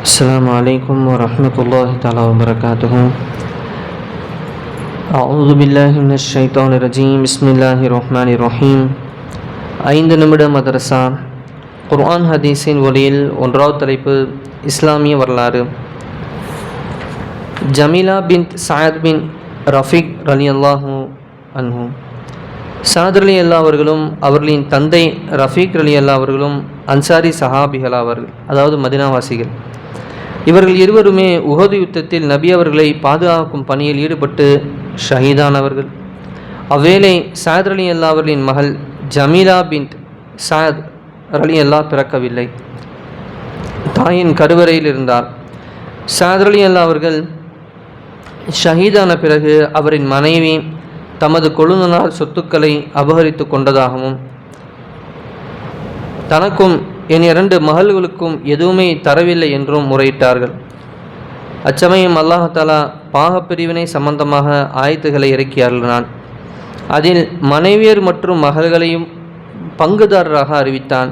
السلام عليكم ورحمة الله تعالى وبركاته أعوذ بالله من الشيطان الرجيم بسم الله الرحمن الرحيم ஐந்து நிமிட மதரசா குர்ஆன் ஹதீஸின் ஒளியில் ஒன்றாவது தலைப்பு இஸ்லாமிய வரலாறு ஜமீலா பின் சாயத் பின் ரஃபீக் ரலி அல்லாஹூ அன்ஹூ சாத் அலி அல்லா அவர்களும் அவர்களின் தந்தை ரஃபீக் அலி அல்லா அவர்களும் அன்சாரி சஹாபிகள் அவர்கள் அதாவது மதினாவாசிகள் இவர்கள் இருவருமே உகது யுத்தத்தில் நபி அவர்களை பாதுகாக்கும் பணியில் ஈடுபட்டு ஷஹீதானவர்கள். அவ்வேளை சாத் அலி அல்லா அவர்களின் மகள் ஜமீலா பின் சாத் அலி அல்லா பிறக்கவில்லை. தாயின் கருவறையில் இருந்தார். சாத் அலி அல்லா அவர்கள் ஷஹீதான பிறகு அவரின் மனைவி தமது கொழுந்தனார் சொத்துக்களை அபகரித்து கொண்டதாகவும் தனக்கும் என் இரண்டு மகள்களுக்கும் எதுவுமே தரவில்லை என்றும் முறையிட்டார்கள். அச்சமயம் அல்லாஹாலா பாகப்பிரிவினை சம்பந்தமாக ஆயத்துகளை இறக்கியார்கள் அதில் மனைவியர் மற்றும் மகள்களையும் பங்குதாரராக அறிவித்தான்.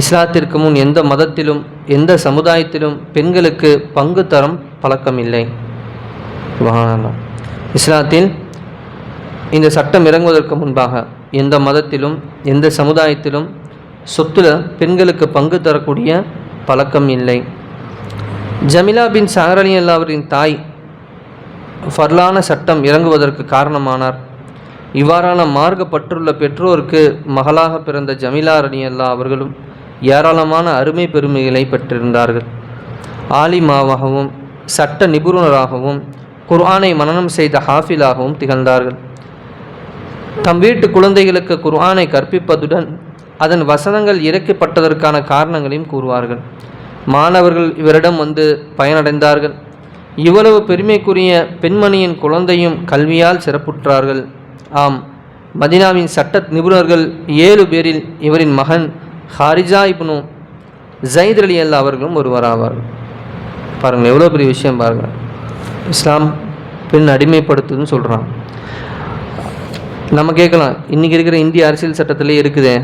இஸ்லாத்திற்கு முன் எந்த மதத்திலும் எந்த சமுதாயத்திலும் பெண்களுக்கு பங்கு தரம் பழக்கமில்லை. இஸ்லாத்தில் இந்த சட்டம் இறங்குவதற்கு முன்பாக எந்த மதத்திலும் எந்த சமுதாயத்திலும் சொத்துல பெண்களுக்கு பங்கு தரக்கூடிய பழக்கம் இல்லை. ஜமிலா பின் சாகர் அல்லாவரின் தாய் ஃபர்லான சட்டம் இறங்குவதற்கு காரணமானார். இவ்வாறான மார்க்கப்பற்றுள்ள பெற்றோருக்கு மகளாக பிறந்த ஜமிலா அலி அல்லா அவர்களும் ஏராளமான அருமை பெருமைகளை பெற்றிருந்தார்கள். ஆலிமாவாகவும் சட்ட நிபுணராகவும் குர்ஆனை மனனம் செய்த ஹாஃபிலாகவும் திகழ்ந்தார்கள். தம் வீட்டு குழந்தைகளுக்கு குர்ஆனை கற்பிப்பதுடன் அதன் வசனங்கள் இறக்கப்பட்டதற்கான காரணங்களையும் கூறுவார்கள். மாணவர்கள் இவரிடம் வந்து பயனடைந்தார்கள். இவ்வளவு பெருமைக்குரிய பெண்மணியின் குழந்தையும் கல்வியால் சிறப்புற்றார்கள். ஆம் மதினாவின் சட்ட நிபுணர்கள் ஏழு பேரில் இவரின் மகன் ஹாரிஜா இப்னு ஜயித் அலி அல்லா அவர்களும் ஒருவராவார்கள். பாருங்கள் எவ்வளோ பெரிய விஷயம் பாருங்கள். இஸ்லாம் பெண் அடிமைப்படுத்துதுன்னு சொல்கிறான் நம்ம கேட்கலாம் இன்றைக்கி இருக்கிற இந்திய அரசியல் சட்டத்திலே இருக்குதே.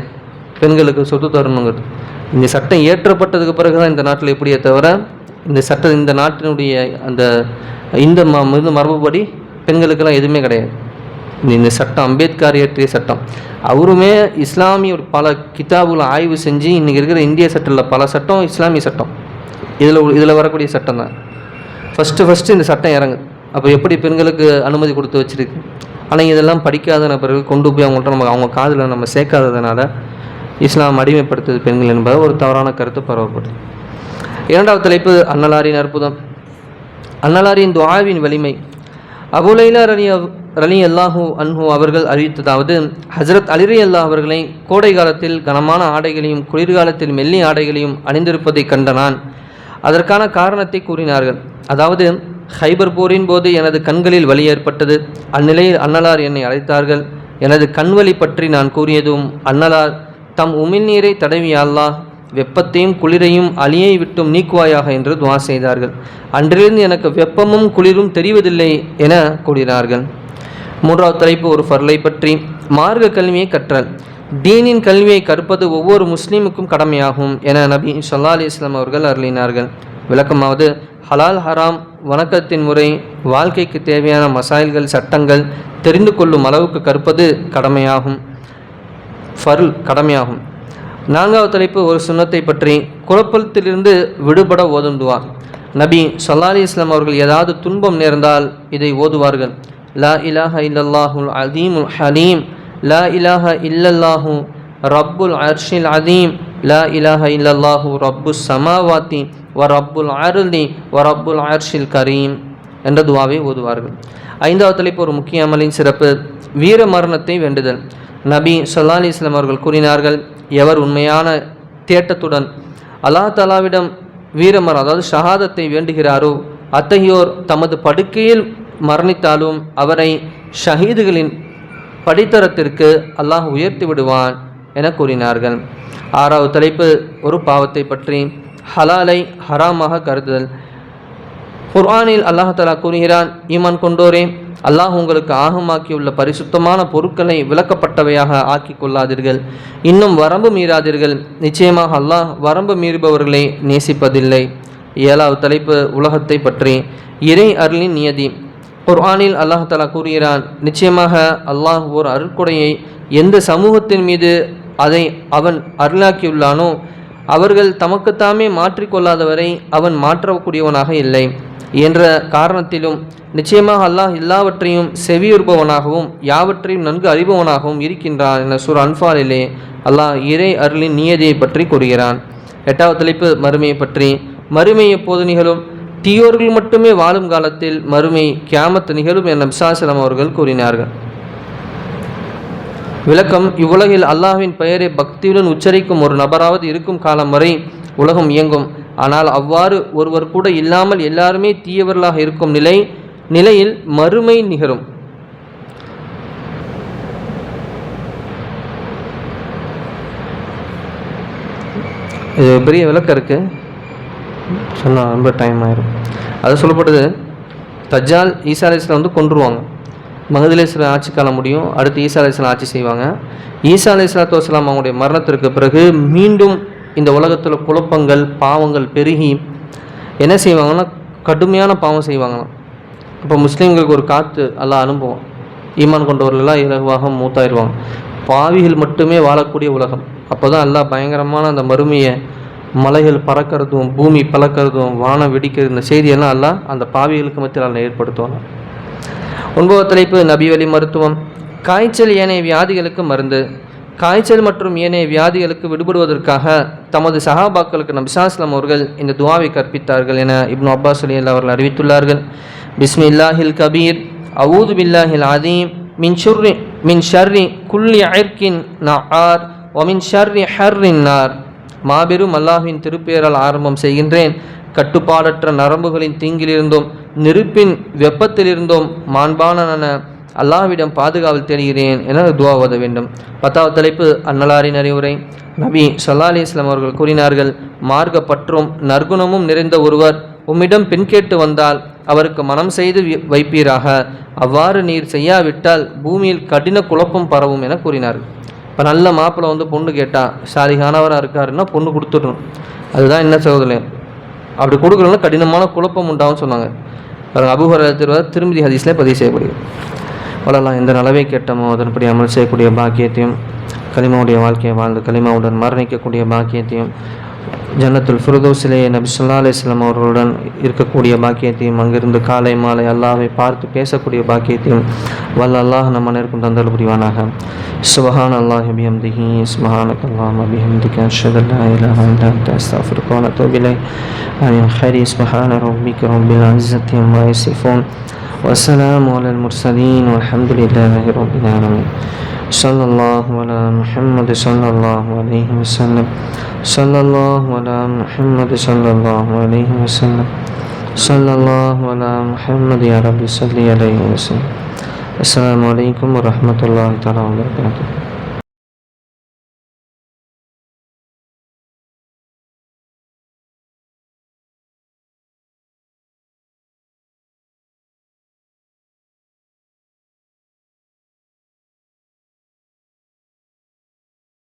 பெண்களுக்கு சொத்து தரணுங்கிறது. இந்த சட்டம் இயற்றப்பட்டதுக்கு பிறகு தான் இந்த நாட்டில் எப்படியே தவிர இந்த சட்ட இந்த நாட்டினுடைய அந்த இந்த ம இந்த மரபுப்படி பெண்களுக்கெல்லாம் எதுவுமே கிடையாது. இந்த- சட்டம் அம்பேத்கர் இயற்றிய சட்டம். அவருமே இஸ்லாமிய பல கிதாபுகளை ஆய்வு செஞ்சு இன்றைக்கி இருக்கிற இந்திய சட்டத்தில் பல சட்டம் இஸ்லாமிய சட்டம். இதில் இதில் வரக்கூடிய சட்டம் தான். ஃபஸ்ட்டு ஃபஸ்ட்டு இந்த சட்டம் இறங்கு அப்போ எப்படி பெண்களுக்கு அனுமதி கொடுத்து வச்சிருக்கு? ஆனால் இதெல்லாம் படிக்காத நபர்கள் கொண்டு போய் அவங்கள்ட்ட நம்ம அவங்க காதில் நம்ம சேர்க்காததுனால இஸ்லாம் அடிமைப்படுத்தது பெண்கள் என்பது ஒரு தவறான கருத்து பரவப்படுது இரண்டாவது தலைப்பு அன்னலாரின் அற்புதம். அன்னலாரின் துவாவின் வலிமை. அபுலைலா ரலி ரலி அல்லாஹூ அன்ஹு அவர்கள் அறிவித்ததாவது ஹசரத் அலிரி அல்லாஹ் அவர்களை கோடை காலத்தில் கனமான ஆடைகளையும் குளிர்காலத்தில் மெல்லி ஆடைகளையும் அணிந்திருப்பதை கண்ட நான் அதற்கான காரணத்தை கூறினார்கள். அதாவது ஹைபர் போரின் போது எனது கண்களில் வலி ஏற்பட்டது. அந்நிலையில் அன்னலார் என்னை அழைத்தார்கள். எனது கண்வலி பற்றி நான் கூறியதும் அன்னலார் தம் உமிழ்நீரை தடவிய அல்லாஹ் வெப்பத்தையும் குளிரையும் அலியை விட்டும் நீக்குவாயாக என்று துவா செய்தார்கள். அன்றிலிருந்து எனக்கு வெப்பமும் குளிரும் தெரிவதில்லை என கூறினார்கள். மூன்றாவது தலைப்பு ஒரு ஃபர்லை பற்றி. மார்க்க கல்வியை கற்றல். தீனின் கல்வியை கற்பது ஒவ்வொரு முஸ்லீமுக்கும் கடமையாகும் என நபி சொல்லா அலி இஸ்லாம் அவர்கள் அருளினார்கள். விளக்கமாவது ஹலால் ஹராம் வணக்கத்தின் முறை வாழ்க்கைக்கு தேவையான மசாயல்கள் சட்டங்கள் தெரிந்து கொள்ளும் அளவுக்கு கற்பது கடமையாகும். ஃபருள் கடமையாகும். நான்காவது தலைப்பு ஒரு சுண்ணத்தை பற்றி குழப்பத்திலிருந்து விடுபட ஓதும் நபி சல்லாலி இஸ்லாம் அவர்கள் ஏதாவது துன்பம் நேர்ந்தால் இதை ஓதுவார்கள். லா இலாஹ இல்லல்லாஹுல் அதீமுல் ஹலீம் லா இலாஹ இல்லல்லாஹு ரப்புல் அர்ஷில் அதீம் லா இலாஹ இல்லல்லாஹு ரப்பு சமாவாத்தி வ ரப்புல் அருளி வ ரப்புல் அர்ஷில் கரீம் என்ற துவாவை ஓதுவார்கள். ஐந்தாவது தலைப்பு ஒரு முக்கிய அமலின் சிறப்பு வீர மரணத்தை வேண்டுதல். நபி சொல்லா அலி இஸ்லாம் அவர்கள் கூறினார்கள் எவர் உண்மையான தேட்டத்துடன் அல்லாஹ் தலாவிடம் வீரமர் அதாவது ஷஹாதத்தை வேண்டுகிறாரோ அத்தகையோர் தமது படுக்கையில் மரணித்தாலும் அவரை ஷஹீதுகளின் படித்தரத்திற்கு அல்லாஹ் உயர்த்தி விடுவான் என கூறினார்கள். ஆறாவது தலைப்பு ஒரு பாவத்தை பற்றி ஹலாலை ஹராமாக கருதுதல். குர்ஆனில் அல்லாஹலா கூறுகிறான் ஈமான் கொண்டோரே அல்லாஹ் உங்களுக்கு ஆகமாக்கியுள்ள பரிசுத்தமான பொருட்களை விளக்கப்பட்டவையாக ஆக்கி கொள்ளாதீர்கள். இன்னும் வரம்பு மீறாதீர்கள். நிச்சயமாக அல்லாஹ் வரம்பு மீறுபவர்களை நேசிப்பதில்லை. ஏழாவது தலைப்பு உலகத்தை பற்றி. இறை அருளின் நியதி. குர்ஆனில் அல்லாஹ் கூறுகிறான் நிச்சயமாக அல்லாஹ் ஒரு அருட்கொடையை எந்த சமூகத்தின் மீது அதை அவன் அருளாக்கியுள்ளானோ அவர்கள் தமக்குத்தாமே மாற்றிக்கொள்ளாதவரை அவன் மாற்றக்கூடியவனாக இல்லை. என்ற காரணத்திலும் நிச்சயமாக அல்லாஹ் எல்லாவற்றையும் செவியுறுபவனாகவும் யாவற்றையும் நன்கு அறிபவனாகவும் இருக்கின்றான் என சுர் அன்பாலிலே அல்லாஹ் இறை அருளின் நியதியை பற்றி கூறுகிறான். எட்டாவது தலைப்பு மறுமையை பற்றி. மறுமை எப்போது நிகழும்? தீயோர்கள் மட்டுமே வாழும் காலத்தில் மறுமை கியாமத்து நிகழும் என விசாசலம் அவர்கள் கூறினார்கள். விளக்கம் இவ்வுலகில் அல்லாஹ்வின் பெயரை பக்தியுடன் உச்சரிக்கும் ஒரு நபராவது இருக்கும் காலம் வரை உலகம் இயங்கும். ஆனால் அவ்வாறு ஒருவர் கூட இல்லாமல் எல்லாருமே தீயவர்களாக இருக்கும் நிலை நிலையில் மறுமை நிகழும். இது பெரிய விளக்கம் இருக்குது சொன்னால் ரொம்ப டைம் ஆயிரும். அது சொல்லப்படுது தஜால் ஈசா அலிஸ்லாம் வந்து கொன்றுவாங்க. மகதிலேஸ்வரர் ஆட்சி காலம் முடியும். அடுத்து ஈசா அலிஸ்லாம் ஆட்சி செய்வாங்க. ஈசா அலி வஸ்லாம் அவங்களுடைய மரணத்திற்கு பிறகு மீண்டும் இந்த உலகத்தில் குழப்பங்கள் பாவங்கள் பெருகி என்ன செய்வாங்கன்னா கடுமையான பாவம் செய்வாங்களாம். இப்போ முஸ்லீம்களுக்கு ஒரு காற்று எல்லாம் அனுபவம் ஈமான் கொண்டவர்களெல்லாம் இலகுவாக மூத்தாயிருவாங்க. பாவிகள் மட்டுமே வாழக்கூடிய உலகம். அப்போ தான் எல்லாம் பயங்கரமான அந்த மறுமையை மலைகள் பறக்கிறதும் பூமி பறக்கிறதும் வானம் வெடிக்கிறது இந்த செய்தியெல்லாம் எல்லாம் அந்த பாவிகளுக்கு மத்தியில் அல்ல ஏற்படுத்துவாங்க. ஒன்பது தலைப்பு நபி வழி மருத்துவம். காய்ச்சல் ஏனைய வியாதிகளுக்கு மருந்து. காய்ச்சல் மற்றும் ஏனைய வியாதிகளுக்கு விடுபடுவதற்காக தமது சஹாபாக்களுக்கு நபிசாஸ்லாம் அவர்கள் இந்த துவாவை கற்பித்தார்கள் என இப்னு அப்பாஸ் அலி அவர்கள் அறிவித்துள்ளார்கள். பிஸ்மில்லாஹில் கபீர் அவுது பில்லாஹில் அதீம் மின் ஷுர்ரி மின் ஷர்ரி குல்லி அயர்கின் நார் ஒமின் ஷர்ரி ஹர்ரின் நார். மாபெரும் அல்லாஹின் திருப்பெயரால் ஆரம்பம் செய்கின்றேன். கட்டுப்பாடற்ற நரம்புகளின் தீங்கிலிருந்தும் நெருப்பின் வெப்பத்திலிருந்தும் மாண்பான அல்லாவிடம் பாதுகாவல் தேடுகிறேன் என துவா ஓத வேண்டும். பத்தாவது தலைப்பு அன்னலாரின் அறிவுரை. நபி சல்லா அலி இஸ்லாம் அவர்கள் கூறினார்கள் மார்க்க பற்றும் நற்குணமும் நிறைந்த ஒருவர் உம்மிடம் பெண் கேட்டு வந்தால் அவருக்கு மனம் செய்து வைப்பீராக. அவ்வாறு நீர் செய்யாவிட்டால் பூமியில் கடின குழப்பம் பரவும் என கூறினார் இப்போ நல்ல மாப்பிள்ளை வந்து பொண்ணு கேட்டால் சாரிகானவராக இருக்காருன்னா பொண்ணு கொடுத்துடணும். அதுதான் என்ன சகோதரன் அப்படி கொடுக்கலன்னா கடினமான குழப்பம் உண்டாகும் சொன்னாங்க. பாருங்க அபுஹர திருவார் திருமதி ஹதீஸ்லேயே பதிவு செய்யப்படுகிறது. வளலாம் எந்த நலவை கேட்டமோ அதன்படி அமல் செய்யக்கூடிய பாக்கியத்தையும் கலிமாவுடைய வாழ்க்கையை வாழ்ந்து கலிமாவுடன் மரணிக்கக்கூடிய பாக்கியத்தையும் ஜன்னத்துல் ஃபிரதோசிலே நபி சொல்லா அலிஸ்லாம் அவர்களுடன் இருக்கக்கூடிய பாக்கியத்தையும் அங்கிருந்து காலை மாலை அல்லாவை பார்த்து பேசக்கூடிய பாக்கியத்தையும் வல்ல அல்லாஹ் நம்ம நேர்க்கும் தந்தல் புரிவானாக. சுபஹான் அல்லாஹ் அபிஹம்திஹி சுபஹானக் அல்லாம் அபிஹம்திக அஷதல்லா இலாஹா இல்லா அன்த அஸ்தஃபிருக்கான தோபிலை அனில் ஹரி சுபஹான ரப்பிக ரப்பில் அஸ்ஸத்தி அம்மா والسلام على المرسلين والحمد لله رب العالمين. صلى الله على محمد صلى الله عليه وسلم. صلى الله على محمد صلى الله عليه وسلم. صلى الله على محمد يا رب صل عليه وسلم. السلام عليكم ورحمة الله تعالى وبركاته.